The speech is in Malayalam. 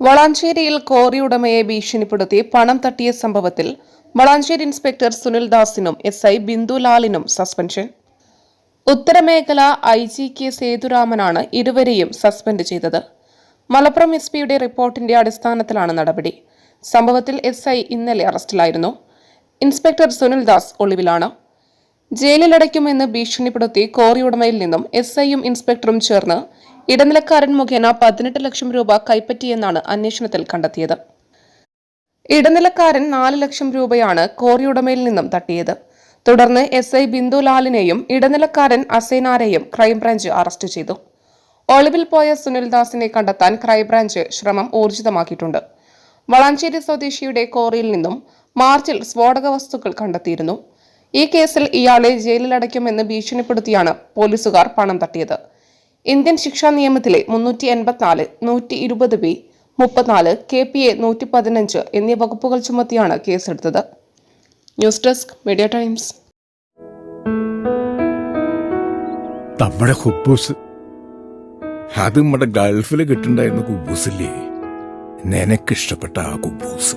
വളാഞ്ചേരിയിൽ കോറി ഉടമയെ ഭീഷണിപ്പെടുത്തി പണം തട്ടിയ സംഭവത്തിൽ വളാഞ്ചേരി ഇൻസ്പെക്ടർ സുനിൽ ദാസിനും എസ് ഐ ബിന്ദുലാലിനും സസ്പെൻഷൻ. ഉത്തരമേഖല ഐ ജി കെ സേതുരാമനാണ് ഇരുവരെയും സസ്പെൻഡ് ചെയ്തത്. മലപ്പുറം എസ് പിയുടെ റിപ്പോർട്ടിന്റെ അടിസ്ഥാനത്തിലാണ് നടപടി. സംഭവത്തിൽ എസ് ഐ ഇന്നലെ അറസ്റ്റിലായിരുന്നു. ഇൻസ്പെക്ടർ സുനിൽ ദാസ് ഒളിവിലാണ്. ജയിലിലടയ്ക്കുമെന്ന് ഭീഷണിപ്പെടുത്തി കോറി ഉടമയിൽ നിന്നും എസ് ഐയും ഇൻസ്പെക്ടറും ചേർന്ന് ഇടനിലക്കാരൻ മുഖേന പതിനെട്ട് ലക്ഷം രൂപ കൈപ്പറ്റിയെന്നാണ് അന്വേഷണത്തിൽ കണ്ടെത്തിയത്. ഇടനിലക്കാരൻ നാല് ലക്ഷം രൂപയാണ് കോറിയുടമയിൽ നിന്നും തട്ടിയത്. തുടർന്ന് എസ് ഐ ബിന്ദുലാലിനെയും ഇടനിലക്കാരൻ അസേനാരെയും ക്രൈംബ്രാഞ്ച് അറസ്റ്റ് ചെയ്തു. ഒളിവിൽ പോയ സുനിൽദാസിനെ കണ്ടെത്താൻ ക്രൈംബ്രാഞ്ച് ശ്രമം ഊർജിതമാക്കിയിട്ടുണ്ട്. വളാഞ്ചേരി സ്വദേശിയുടെ കോറിയിൽ നിന്നും മാർച്ചിൽ സ്ഫോടക വസ്തുക്കൾ കണ്ടെത്തിയിരുന്നു. ഈ കേസിൽ ഇയാളെ ജയിലിലടയ്ക്കുമെന്ന് ഭീഷണിപ്പെടുത്തിയാണ് പോലീസുകാർ പണം തട്ടിയത്. ഇന്ത്യൻ ശിക്ഷാ നിയമത്തിലെ മുന്നൂറ്റി എൺപത്തിനാല് നൂറ്റി ഇരുപത് ബി മുപ്പത്തിനാല് കെ പി എ നൂറ്റി പതിനഞ്ച് എന്നീ വകുപ്പുകൾ ചുമത്തിയാണ് കേസെടുത്തത്. News desk Media Times. നമ്മുടെ ഹുബൂസ്. അത് നമ്മുടെ ഗൾഫിൽ കിട്ടുണ്ടായിരുന്ന കുബൂസില്ലേ? നിനക്കിഷ്ടപ്പെട്ട ആ കുബൂസ്.